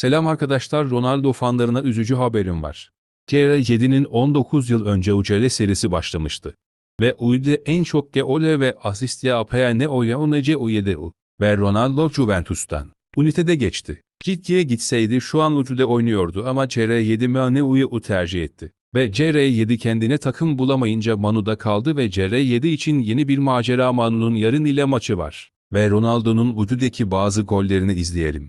Selam arkadaşlar Ronaldo fanlarına üzücü haberim var. CR7'nin 19 yıl önce UCL serisi başlamıştı. Ve UY'de en çok gole ve asist yapayan ne oynayınca UY'de ve Ronaldo Juventus'tan. Unitede geçti. Ciddiye gitseydi şu an Ucu'da oynuyordu ama CR7 Manu'yu tercih etti. Ve CR7 kendine takım bulamayınca Manu'da kaldı ve CR7 için yeni bir macera Manu'nun yarın ile maçı var. Ve Ronaldo'nun Ucu'daki bazı gollerini izleyelim.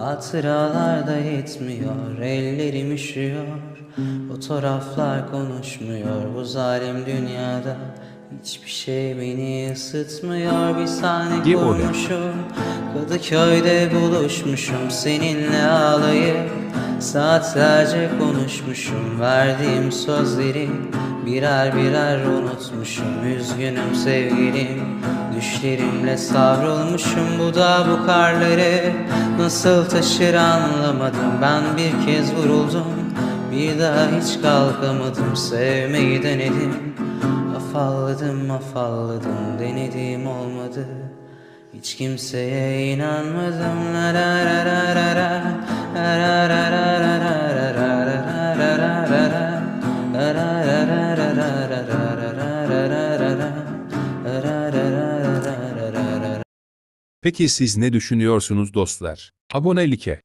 hatıralar da yetmiyor Ellerim üşüyor. Fotoğraflar konuşmuyor bu zalim dünyada Hiçbir şey beni ısıtmıyor. Bir sahne oraya. kurmuşum Kadıköy'de buluşmuşum seninle ağlayıp Saatlerce konuşmuşum verdiğim sözleri Birer birer unutmuşum. Üzgünüm sevgilim Düşlerimle savrulmuşum bu da bu karları Nasıl taşır anlamadım ben bir kez vuruldum. Bir daha hiç kalkamadım sevmeyi denedim. Afalladım afalladım denedim olmadı. Hiç kimseye inanmadım la la la la la la Peki siz ne düşünüyorsunuz dostlar? Abonelike.